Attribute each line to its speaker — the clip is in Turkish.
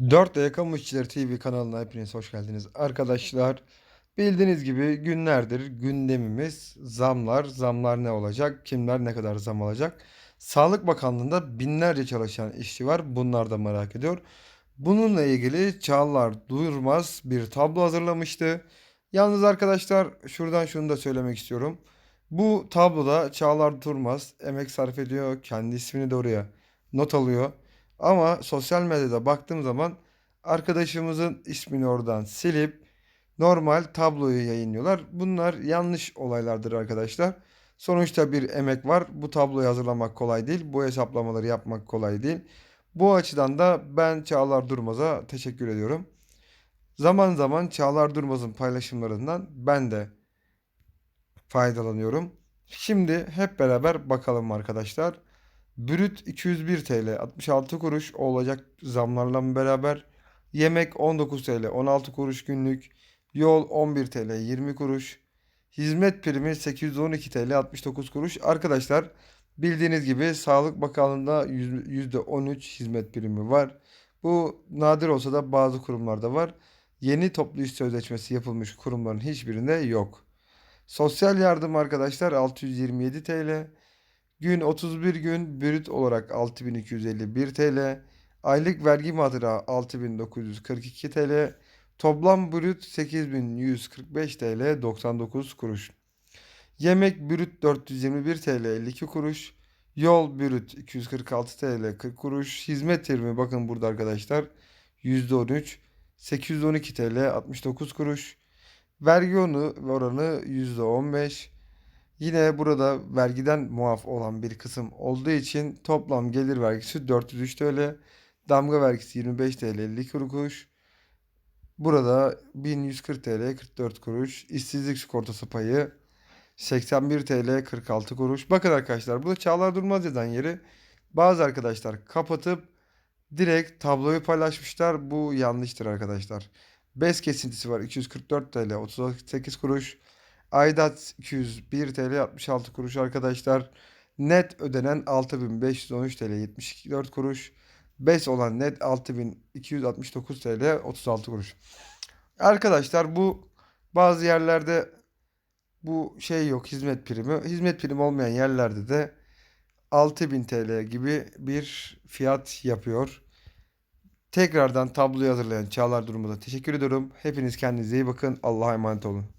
Speaker 1: 4D Kamu İşçileri TV kanalına hepiniz hoş geldiniz. Arkadaşlar bildiğiniz gibi günlerdir gündemimiz zamlar. Zamlar ne olacak? Kimler ne kadar zam alacak? Sağlık Bakanlığı'nda binlerce çalışan işçi var. Bunlar da merak ediyor. Bununla ilgili Çağlar Durmaz bir tablo hazırlamıştı. Yalnız arkadaşlar şuradan şunu da söylemek istiyorum. Bu tabloda Çağlar Durmaz emek sarf ediyor. Kendi ismini de oraya not alıyor. Ama sosyal medyada baktığım zaman arkadaşımızın ismini oradan silip normal tabloyu yayınlıyorlar. Bunlar yanlış olaylardır arkadaşlar. Sonuçta bir emek var. Bu tabloyu hazırlamak kolay değil. Bu hesaplamaları yapmak kolay değil. Bu açıdan da ben Çağlar Durmaz'a teşekkür ediyorum. Zaman zaman Çağlar Durmaz'ın paylaşımlarından ben de faydalanıyorum. Şimdi hep beraber bakalım arkadaşlar. Brüt 201 TL 66 kuruş olacak zamlarla beraber. Yemek 19 TL 16 kuruş günlük. Yol 11 TL 20 kuruş. Hizmet primi 812 TL 69 kuruş. Arkadaşlar bildiğiniz gibi Sağlık Bakanlığı'nda %13 hizmet primi var. Bu nadir olsa da bazı kurumlarda var. Yeni toplu iş sözleşmesi yapılmış kurumların hiçbirinde yok. Sosyal yardım arkadaşlar 627 TL. Gün 31 gün brüt olarak 6251 TL. Aylık vergi matıra 6942 TL. Toplam brüt 8145 TL 99 kuruş. Yemek brüt 421 TL 52 kuruş. Yol brüt 246 TL 40 kuruş. Hizmet primi bakın burada arkadaşlar %13 812 TL 69 kuruş. Vergi onu oranı %15. Yine burada vergiden muaf olan bir kısım olduğu için toplam gelir vergisi 403 TL. Damga vergisi 25 TL 50 kuruş. Burada 1140 TL 44 kuruş. İşsizlik sigortası payı 81 TL 46 kuruş. Bakın arkadaşlar burada Çağlar Durmaz yazan yeri bazı arkadaşlar kapatıp direkt tabloyu paylaşmışlar. Bu yanlıştır arkadaşlar. BES kesintisi var 244 TL 38 kuruş. Aidat 201 TL 66 kuruş arkadaşlar. Net ödenen 6513 TL 74 kuruş. BES olan net 6269 TL 36 kuruş. Arkadaşlar bu bazı yerlerde bu şey yok hizmet primi. Hizmet primi olmayan yerlerde de 6000 TL gibi bir fiyat yapıyor. Tekrardan tabloyu hazırlayan Çağlar Durum'a teşekkür ediyorum. Hepiniz kendinize iyi bakın. Allah'a emanet olun.